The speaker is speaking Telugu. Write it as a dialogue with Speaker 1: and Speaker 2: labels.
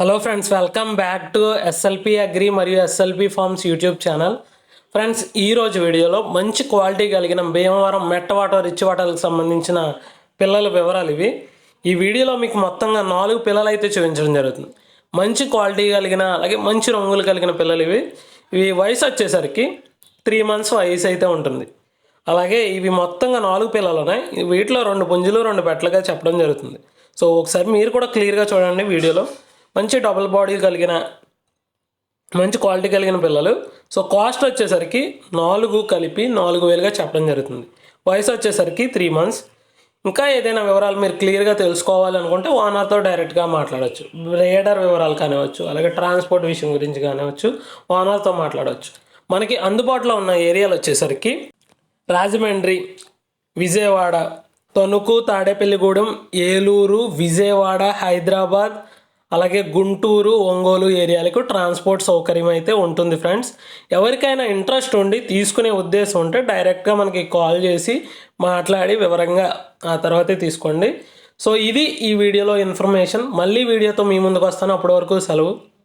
Speaker 1: Hello friends welcome back to SLP agri మరియు SLP farms YouTube channel friends ఈరోజు వీడియోలో మంచి క్వాలిటీ కలిగిన భీమవరం మెట్టవాటో రిచ్ వాటర్కి సంబంధించిన పిల్లల వివరాలు ఇవి. ఈ వీడియోలో మీకు మొత్తంగా నాలుగు పిల్లలు అయితే చూపించడం జరుగుతుంది. మంచి క్వాలిటీ కలిగిన అలాగే మంచి రంగులు కలిగిన పిల్లలు ఇవి. ఇవి వయసు వచ్చేసరికి త్రీ మంత్స్ వయసు అయితే ఉంటుంది. అలాగే ఇవి మొత్తంగా నాలుగు పిల్లలు ఉన్నాయి. వీటిలో రెండు పుంజులు రెండు పెట్టలుగా చెప్పడం జరుగుతుంది. సో ఒకసారి మీరు కూడా క్లియర్గా చూడండి వీడియోలో. మంచి డబుల్ బాడీ కలిగిన మంచి క్వాలిటీ కలిగిన పిల్లలు. సో కాస్ట్ వచ్చేసరికి నాలుగు కలిపి నాలుగు వేలుగా చెప్పడం జరుగుతుంది. వయసు వచ్చేసరికి త్రీ మంత్స్ ఇంకా ఏదైనా వివరాలు మీరు క్లియర్గా తెలుసుకోవాలనుకుంటే ఓనర్తో డైరెక్ట్గా మాట్లాడవచ్చు రేడర్ వివరాలు కానివచ్చు అలాగే ట్రాన్స్పోర్ట్ విషయం గురించి కానివచ్చు ఓనర్తో మాట్లాడవచ్చు మనకి అందుబాటులో ఉన్న ఏరియాలు వచ్చేసరికి రాజమండ్రి విజయవాడ తణుకు తాడేపల్లిగూడెం ఏలూరు విజయవాడ హైదరాబాద్ అలాగే గుంటూరు ఒంగోలు ఏరియాలకు ట్రాన్స్పోర్ట్ సౌకర్యం అయితే ఉంటుంది ఫ్రెండ్స్. ఎవరికైనా ఇంట్రెస్ట్ ఉండి తీసుకునే ఉద్దేశం ఉంటే డైరెక్ట్గా మనకి కాల్ చేసి మాట్లాడి వివరంగా ఆ తర్వాతే తీసుకోండి. సో ఇది ఈ వీడియోలో ఇన్ఫర్మేషన్. మళ్ళీ వీడియోతో మీ ముందుకు వస్తాను. అప్పటి వరకు సెలవు.